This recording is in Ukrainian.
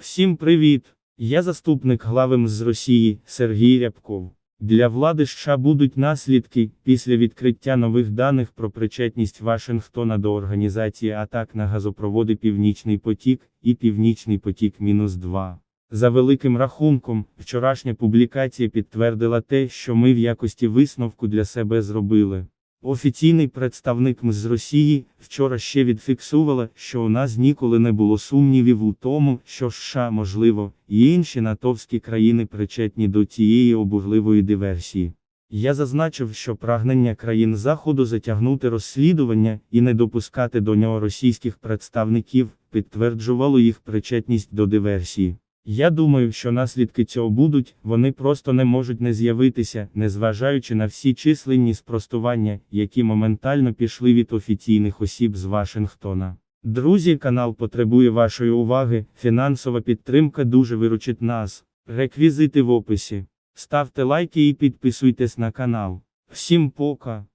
Всім привіт! Я заступник глави МЗ з Росії Сергій Рябков. Для влади США будуть наслідки після відкриття нових даних про причетність Вашингтона до організації атак на газопроводи Північний потік і Північний потік-2. За великим рахунком, вчорашня публікація підтвердила те, що ми в якості висновку для себе зробили. Офіційний представник МЗ з Росії вчора ще відфіксувала, що у нас ніколи не було сумнівів у тому, що США, можливо, і інші натовські країни причетні до цієї обурливої диверсії. Я зазначив, що прагнення країн Заходу затягнути розслідування і не допускати до нього російських представників підтверджувало їх причетність до диверсії. Я думаю, що наслідки цього будуть, вони просто не можуть не з'явитися, незважаючи на всі численні спростування, які моментально пішли від офіційних осіб з Вашингтона. Друзі, канал потребує вашої уваги, фінансова підтримка дуже виручить нас. Реквізити в описі. Ставте лайки і підписуйтесь на канал. Всім пока!